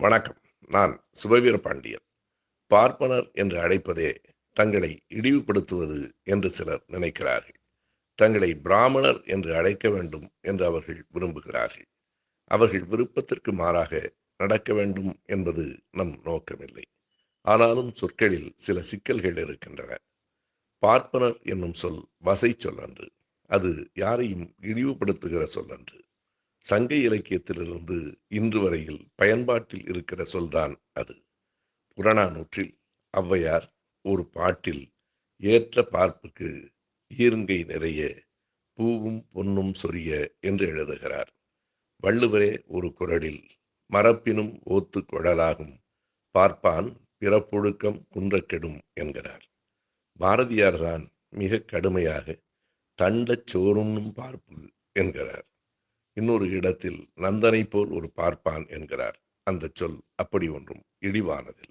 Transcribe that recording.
வணக்கம். நான் சுபவீர பாண்டியன். பார்ப்பனர் என்று அழைப்பதே தங்களை இழிவுபடுத்துவது என்று சிலர் நினைக்கிறார்கள். தங்களை பிராமணர் என்று அழைக்க வேண்டும் என்று அவர்கள் விரும்புகிறார்கள். அவர்கள் விருப்பத்திற்கு மாறாக நடக்க வேண்டும் என்பது நம் நோக்கமில்லை. ஆனாலும் சொற்களில் சில சிக்கல்கள் இருக்கின்றன. பார்ப்பனர் என்னும் சொல் வசை சொல்லன்று. அது யாரையும் இழிவுபடுத்துகிற சொல்லன்று. சங்க இலக்கியத்திலிருந்து இன்று வரையில் பயன்பாட்டில் இருக்கிற சொல்தான் அது. புறநானூற்றில் ஔவையார் ஒரு பாட்டில் ஏற்ற பார்ப்புக்கு ஈருங்கை நிறைய பூவும் பொன்னும் சொரிய என்று எழுதுகிறார். வள்ளுவரே ஒரு குரலில் மரப்பினும் ஓத்து குழலாகும் பார்ப்பான் பிறப்பொழுக்கம் குன்றக்கெடும் என்கிறார். பாரதியார்தான் மிக கடுமையாக தண்டச் சோறும்னும் பார்ப்பு என்கிறார். இன்னொரு இடத்தில் நந்தனை போல் ஒரு பார்ப்பான் என்கிறார். அந்த சொல் அப்படி ஒன்றும் இழிவானதில்லை.